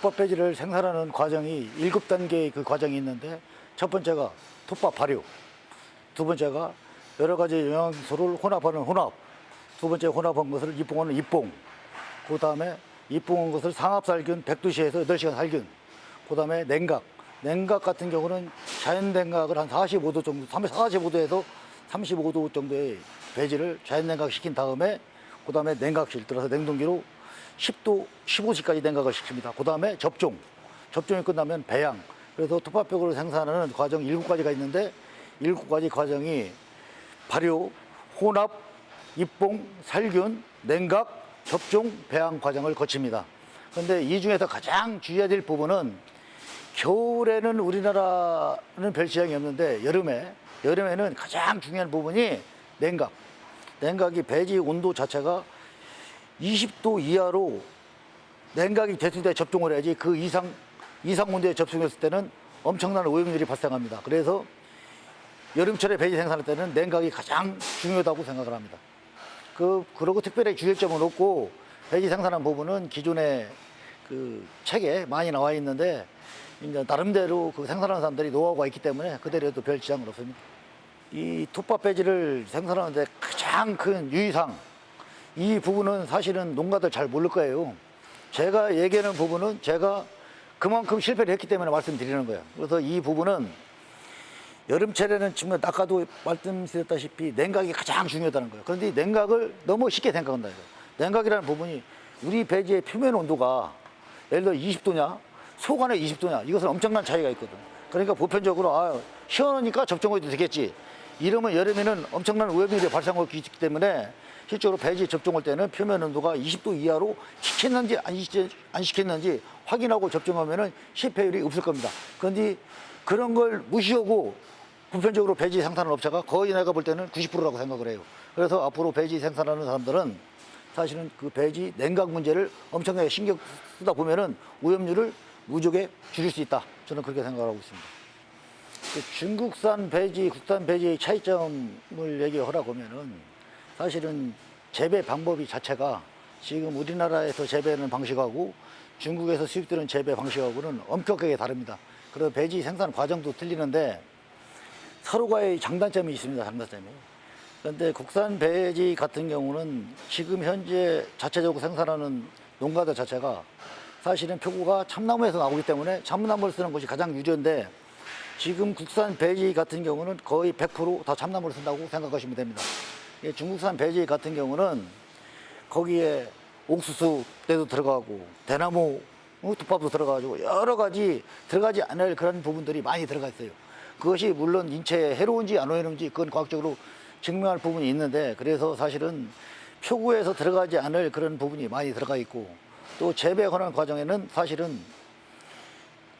톱밥 배지를 생산하는 과정이 일곱 단계의 그 과정이 있는데 첫 번째가 톱밥 발효, 두 번째가 여러 가지 영양소를 혼합하는 혼합, 두 번째 혼합한 것을 입봉하는 입봉, 그 다음에 입봉한 것을 상압살균 100도씨에서 8시간 살균, 그 다음에 냉각, 냉각 같은 경우는 자연 냉각을 한 45도 정도, 45도에서 35도 정도의 배지를 자연 냉각 시킨 다음에 그 다음에 냉각실 들어서 냉동기로 10도, 15시까지 냉각을 시킵니다. 그 다음에 접종. 접종이 끝나면 배양. 그래서 톱밥벽을 생산하는 과정 7가지가 있는데 7가지 과정이 발효, 혼합, 입봉, 살균, 냉각, 접종, 배양 과정을 거칩니다. 그런데 이 중에서 가장 주의해야 될 부분은 겨울에는 우리나라는 별 지장이 없는데 여름에 여름에는 가장 중요한 부분이 냉각. 냉각이 배지 온도 자체가 20도 이하로 냉각이 됐을 때 접종을 해야지 그 이상 이상 온도에 접종했을 때는 엄청난 오염률이 발생합니다. 그래서 여름철에 배지 생산할 때는 냉각이 가장 중요하다고 생각을 합니다. 그 그러고 특별히 주의할 점은 없고 배지 생산한 부분은 기존의 그 책에 많이 나와 있는데 이제 나름대로 그 생산하는 사람들이 노하우가 있기 때문에 그대로 해도 별 지장은 없습니다. 이 톱밥 배지를 생산하는데 가장 큰 유의사항 이 부분은 사실은 농가들 잘 모를 거예요. 제가 얘기하는 부분은 제가 그만큼 실패를 했기 때문에 말씀드리는 거예요. 그래서 이 부분은 여름철에는 지금 아까도 말씀드렸다시피 냉각이 가장 중요하다는 거예요. 그런데 이 냉각을 너무 쉽게 생각한다 이거. 냉각이라는 부분이 우리 배지의 표면 온도가 예를 들어 20도냐, 속안에 20도냐 이것은 엄청난 차이가 있거든. 그러니까 보편적으로 아 시원하니까 접종해도 되겠지. 이러면 여름에는 엄청난 오염률이 발생하고 있기 때문에 실제로 배지 접종할 때는 표면 온도가 20도 이하로 시켰는지 안, 시켰, 안 시켰는지 확인하고 접종하면은 실패율이 없을 겁니다. 그런데 그런 걸 무시하고 보편적으로 배지 생산하는 업체가 거의 내가 볼 때는 90%라고 생각을 해요. 그래서 앞으로 배지 생산하는 사람들은 사실은 그 배지 냉각 문제를 엄청나게 신경 쓰다 보면은 오염률을 무적에 줄일 수 있다. 저는 그렇게 생각하고 있습니다. 그 중국산 배지, 국산 배지의 차이점을 얘기하라고 하면은 사실은 재배 방법이 자체가 지금 우리나라에서 재배하는 방식하고 중국에서 수입되는 재배 방식하고는 엄격하게 다릅니다. 그래서 배지 생산 과정도 틀리는데 서로가의 장단점이 있습니다. 장단점이. 그런데 국산 배지 같은 경우는 지금 현재 자체적으로 생산하는 농가들 자체가 사실은 표고가 참나무에서 나오기 때문에 참나무를 쓰는 것이 가장 유전인데 지금 국산 배지 같은 경우는 거의 100%다 참나무를 쓴다고 생각하시면 됩니다. 이 중국산 배지 같은 경우는 거기에 옥수수 때도 들어가고 대나무 어, 두밥도 들어가가지고 여러 가지 들어가지 않을 그런 부분들이 많이 들어가 있어요. 그것이 물론 인체에 해로운지 안 해로운지 그건 과학적으로 증명할 부분이 있는데 그래서 사실은 표구에서 들어가지 않을 그런 부분이 많이 들어가 있고 또 재배하는 과정에는 사실은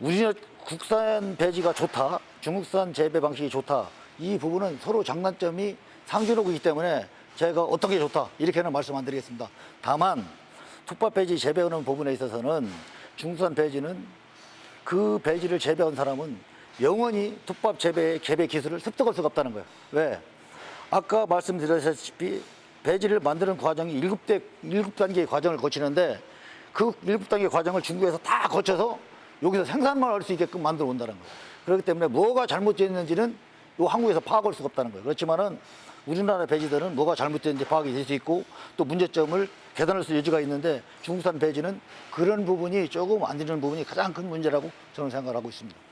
우리나라 국산 배지가 좋다, 중국산 재배 방식이 좋다. 이 부분은 서로 장단점이 있기 때문에 제가 어떤 게 좋다 이렇게는 말씀 안 드리겠습니다. 다만 톱밥 배지 재배하는 부분에 있어서는 중국산 배지는 그 배지를 재배한 사람은 영원히 톱밥 재배의 재배 기술을 습득할 수가 없다는 거예요. 왜? 아까 말씀드렸다시피 배지를 만드는 과정이 일곱 대 일곱 단계의 과정을 거치는데 그 일곱 단계 과정을 중국에서 다 거쳐서 여기서 생산만 할 수 있게끔 만들어 온다는 거예요. 그렇기 때문에 뭐가 잘못됐는지는 요 한국에서 파악할 수가 없다는 거예요. 그렇지만은 우리나라 배지들은 뭐가 잘못됐는지 파악이 될 수 있고 또 문제점을 개선할 수 여지가 있는데 중국산 배지는 그런 부분이 조금 안 되는 부분이 가장 큰 문제라고 저는 생각을 하고 있습니다.